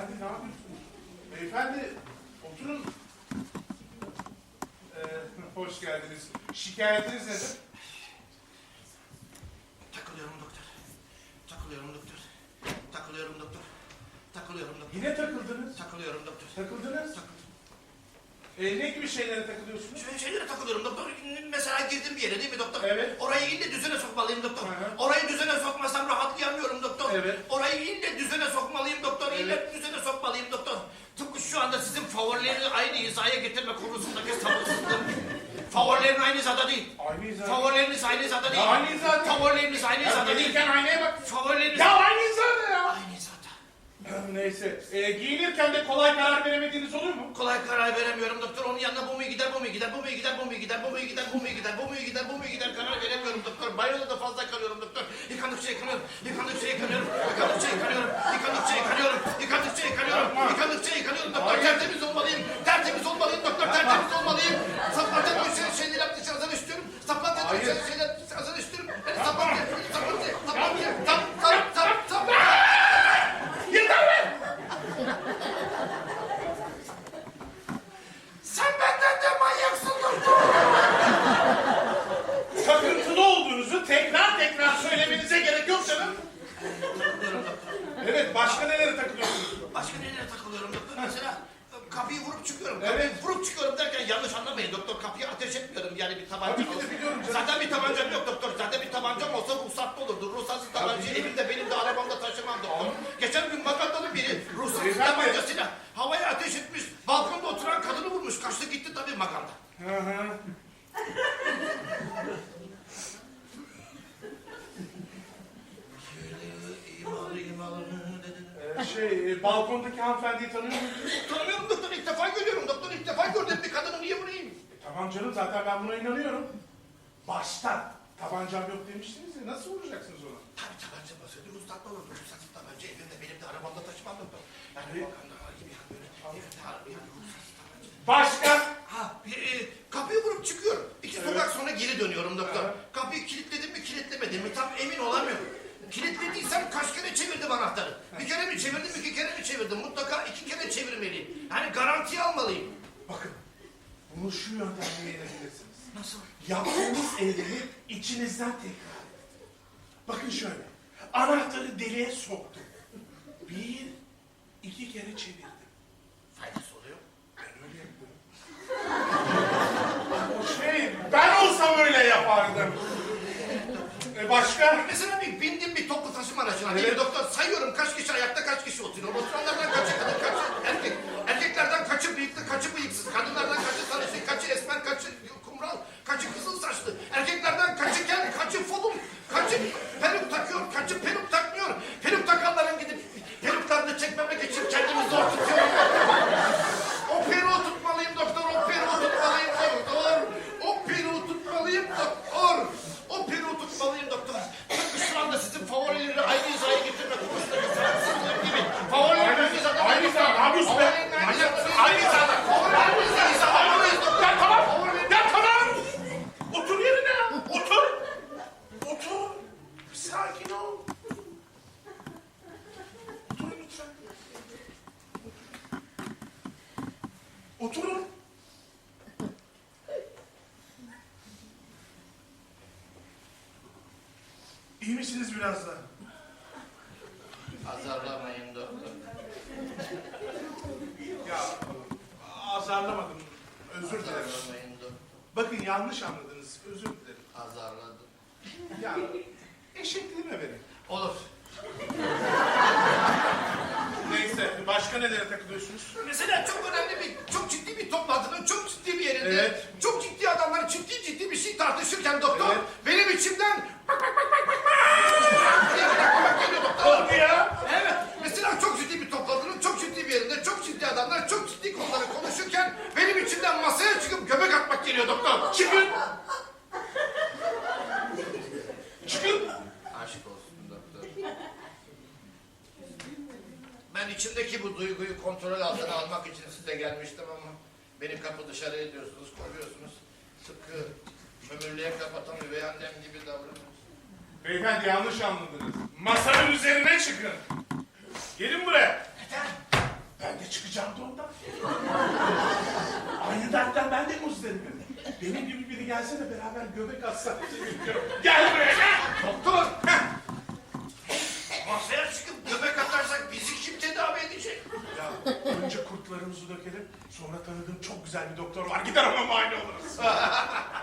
Beyefendi ne yapıyorsunuz? Beyefendi oturun. Ee, hoş geldiniz. Şikayetiniz nedir? Takılıyorum doktor. Takılıyorum doktor. Takılıyorum doktor. Takılıyorum doktor. Yine takıldınız. Takılıyorum doktor. Takıldınız. Takıldım. Ee, ne gibi şeylere takılıyorsunuz? Şöyle şeylere takılıyorum doktor. Mesela girdim bir yere değil mi doktor? Evet. Orayı ille düzene sokmalıyım doktor. Hı hı. Orayı düzene sokmasam rahatlayamıyorum doktor. Evet. Orayı Evet. düzene sokmalıyım doktor. Tıpkı şu anda sizin favorilerini aynı hizaya getirme konusundaki sabırsızlığım. Favorilerin aynı hizada değil. Aynı hizada. Favorileriniz aynı hizada değil. Aynı hizada. Favorileriniz aynı Ya hizada değil. gelirken aynaya bak. Favorileriniz Ya aynı hizada ya. aynı hizada. Neyse. Ee, giyinirken de kolay karar veremediğiniz olur mu? Kolay karar veremiyorum doktor. Onun yanına bu mu gider, bu mu gider, bu mu gider, bu mu gider, bu mu gider, bu mu gider, bu mu gider, bu mu gider karar veremiyorum doktor. Banyoda da fazla kalıyorum doktor. Yıkandıkça yıkanıyorum, yıkandıkça yıkanıyorum, yıkandıkça yıkanıyorum, yıkandıkça yıkanıyorum, yıkandıkça yıkanıyorum, Yapma. yıkandıkça yıkanıyorum doktor. Hayır. Tertemiz olmalıyım, tertemiz olmalıyım doktor, tertemiz olmalıyım. Saplantıya dönüşen şeyler dışarıdan istiyorum. Saplantıya Hayır. dönüşen şeyler dışarıdan istiyorum. Yani Yapma. saplantıya, saplantıya, saplantıya, tap, tap, tap, tap. Yeter be! Sen benden de manyaksın doktor. Takıntılı olduğunuzu tekrar tekrar söylemenize gerek yok canım. Takılıyorum doktor. Evet, başka nelere takılıyorsunuz? Başka nelere takılıyorum doktor? Mesela e, kapıyı vurup çıkıyorum. Evet. Kapıyı vurup çıkıyorum derken yanlış anlamayın doktor. Kapıyı ateş etmiyorum yani bir tabanca. Tabii ki de olsa- biliyorum canım. Zaten bir tabancam yok doktor. Zaten bir tabancam olsa ruhsatlı olurdu. Ruhsatsız tabancayı elimde benim de arabamda taşımam doktor. Geçen gün Magada'nın biri ruhsatsız Beyefendi. tabancasıyla havaya ateş etmiş. Balkonda oturan kadını vurmuş. Kaçtı gitti tabii. Hı hı. Dedi. Ee, şey, e, balkondaki hanımefendiyi tanıyor musunuz? Tanımıyorum doktor defa görüyorum doktor ilk defa gördüm bir kadını niye vurayım? E, tamam canım, zaten ben buna inanıyorum. Başta tabancam yok demiştiniz ya, nasıl vuracaksınız onu? Tabii tabanca basıyordu, ruhsatlı olurdu. Ruhsatsız tabanca evimde, benim de arabamda taşımam doktor. Yani Evet. bakanda gibi yani böyle evimde araba yani ruhsatsız tabanca. Başka? Ha, bir, e, kapıyı vurup çıkıyorum. İki Evet. sokak sonra geri dönüyorum doktor. Evet. Kapıyı kilitledim mi kilitlemedim mi tam emin olamıyorum. Kilitlediysem kaç kere çevirdim anahtarı? Bir kere mi çevirdim, iki kere mi çevirdim? Mutlaka iki kere çevirmeliyim. Yani garanti almalıyım. Bakın, bunu şu yöntemle yenebilirsiniz. Nasıl? Yaptığınız eylemi içinizden tekrar edin. Bakın şöyle, anahtarı deliğe soktum. Bir, iki kere çevirdim. Faydası oluyor. Ben öyle yapıyorum. O şey, ben olsam öyle yapardım. E başka? Mesela bir bindim bir toplu taşıma aracına değil mi Evet. doktor? Sayıyorum kaç kişi ayakta kaç kişi oturuyor. Oturanlardan kaçı kadın kaçı erkek. Oturun. İyi misiniz biraz da? Azarlamayın doktor. Ya azarlamadım. Özür dilerim. Azarlamayın doktor. Bakın yanlış anladınız. Özür dilerim. Azarladım. Ya eşekliğime verin. Olur. Neyse başka nelere takılıyorsunuz? Mesela çok önemli bir, çok yerinde, Evet. çok ciddi adamlar ciddi ciddi bir şey tartışırken doktor, Evet. benim içimden bak bak bak bak bak bak diye bir aklıma geliyor doktor. Hadi ya. Evet, mesela çok ciddi bir toplantının çok ciddi bir yerinde, çok ciddi adamlar çok ciddi konuları konuşurken benim içimden masaya çıkıp göbek atmak geliyor doktor. Çıkın. Çıkın. Aşk olsun doktor. Ben içimdeki bu duyguyu kontrol altına almak için size gelmiştim ama beni kapı dışarı ediyorsunuz, koruyorsunuz. Tıpkı kömürlüğe kapatan üvey annem gibi davranıyorsunuz. Beyefendi yanlış anladınız. Masanın üzerine çıkın. Gelin buraya. Neden? Ortaya çıkacağım da ondan. Aynı dertten ben de muzdaribim. Benim gibi biri gelse de beraber göbek atsak. Gel buraya gel. Doktor! heh! Masaya çıkıp göbek atarsak bizi kim tedavi edecek? Ya önce kurtlarımızı dökelim. Sonra tanıdığım çok güzel bir doktor var. Gider ona muayene oluruz.